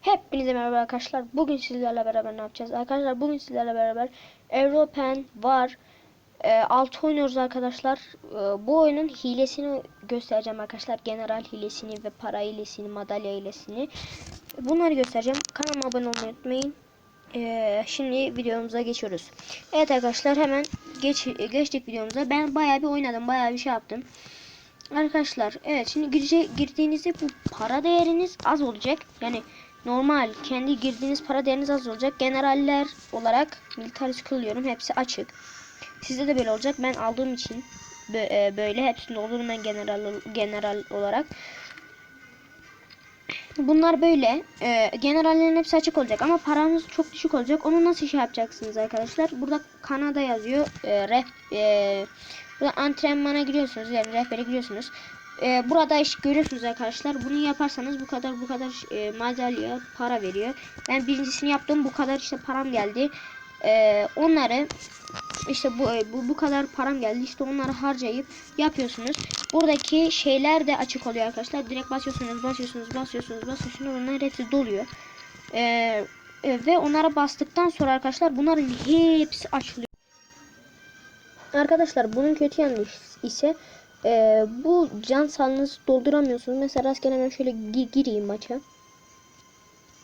Hepinize merhaba arkadaşlar. Bugün sizlerle beraber ne yapacağız? Arkadaşlar bugün sizlerle beraber Europen var. E, 6 oynuyoruz arkadaşlar. E, bu oyunun hilesini göstereceğim arkadaşlar. General hilesini ve para hilesini, madalya hilesini. Bunları göstereceğim. Kanalıma abone olmayı unutmayın. E, şimdi videomuza geçiyoruz. Evet arkadaşlar hemen geç, geçtik videomuza. Ben bayağı bir oynadım. Bayağı bir şey yaptım. Arkadaşlar evet şimdi girdiğinizde bu para değeriniz az olacak. Yani normal kendi girdiğiniz para değeriniz az olacak. Generaller olarak military kılıyorum. Hepsi açık. Sizde de böyle olacak. Ben aldığım için e, böyle hepsinde olurum ben general general olarak. Bunlar böyle. E, generallerin hepsi açık olacak ama paranız çok düşük olacak. Onu nasıl şey yapacaksınız arkadaşlar? Burada Kanada yazıyor. E, ref, e, burada antrenmana giriyorsunuz. Yani rehbere giriyorsunuz. E, burada işte görüyorsunuz arkadaşlar. Bunu yaparsanız bu kadar bu kadar e, madalya para veriyor. Ben birincisini yaptım. Bu kadar işte param geldi. E, onları işte bu, bu bu kadar param geldi. İşte onları harcayıp yapıyorsunuz. Buradaki şeyler de açık oluyor arkadaşlar. Direkt basıyorsunuz, basıyorsunuz, basıyorsunuz, basıyorsunuz. Onların hepsi doluyor. Ee, e, ve onlara bastıktan sonra arkadaşlar bunların hepsi açılıyor. Arkadaşlar bunun kötü yanı ise e, bu can sağlığınızı dolduramıyorsunuz. Mesela rastgele hemen şöyle gi- gireyim maça.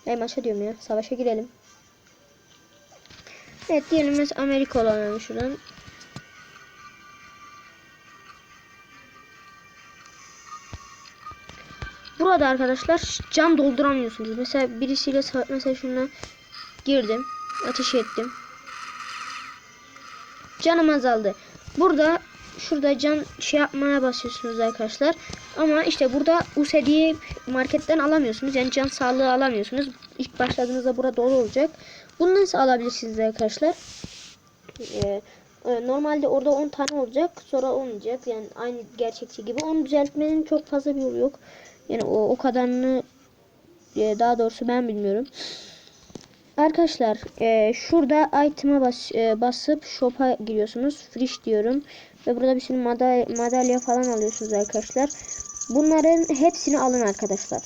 E maça diyorum ya. Savaşa girelim. Evet diyelim mesela Amerika olalım şuradan. Burada arkadaşlar can dolduramıyorsunuz. Mesela birisiyle mesela şuna girdim. Ateş ettim. Canım azaldı. Burada şurada can şey yapmaya basıyorsunuz arkadaşlar. Ama işte burada USD'yi marketten alamıyorsunuz. Yani can sağlığı alamıyorsunuz. İlk başladığınızda burada dolu olacak. Bunu nasıl alabilirsiniz arkadaşlar? Ee, e, normalde orada 10 tane olacak. Sonra olmayacak. Yani aynı gerçekçi gibi. Onu düzeltmenin çok fazla bir yolu yok. Yani o, o kadarını e, daha doğrusu ben bilmiyorum. Arkadaşlar e, şurada item'a bas, e, basıp shop'a giriyorsunuz. Friş diyorum. Ve burada bir sürü madalya, madalya falan alıyorsunuz arkadaşlar. Bunların hepsini alın arkadaşlar.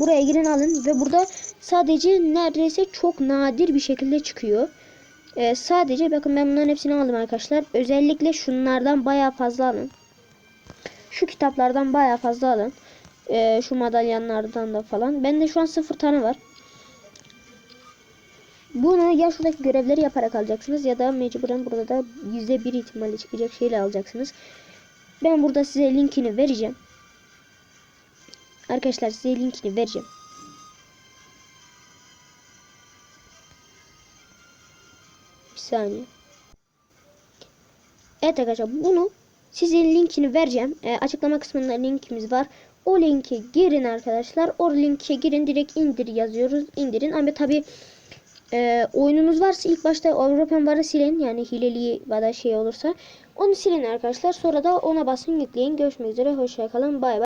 Buraya girin alın ve burada sadece neredeyse çok nadir bir şekilde çıkıyor. E, sadece bakın ben bunların hepsini aldım arkadaşlar. Özellikle şunlardan bayağı fazla alın. Şu kitaplardan bayağı fazla alın. E, şu madalyanlardan da falan. Bende şu an sıfır tane var. Bunu ya şuradaki görevleri yaparak alacaksınız ya da mecburen burada da yüzde bir ihtimalle çıkacak şeyle alacaksınız. Ben burada size linkini vereceğim. Arkadaşlar size linkini vereceğim. Bir saniye. Evet arkadaşlar bunu size linkini vereceğim. E, açıklama kısmında linkimiz var. O linke girin arkadaşlar. O linke girin direkt indir yazıyoruz. İndirin ama tabi e, oyununuz varsa ilk başta Avrupa varı silin. Yani hileli ya da şey olursa. Onu silin arkadaşlar. Sonra da ona basın yükleyin. Görüşmek üzere. Hoşçakalın. Bay bay.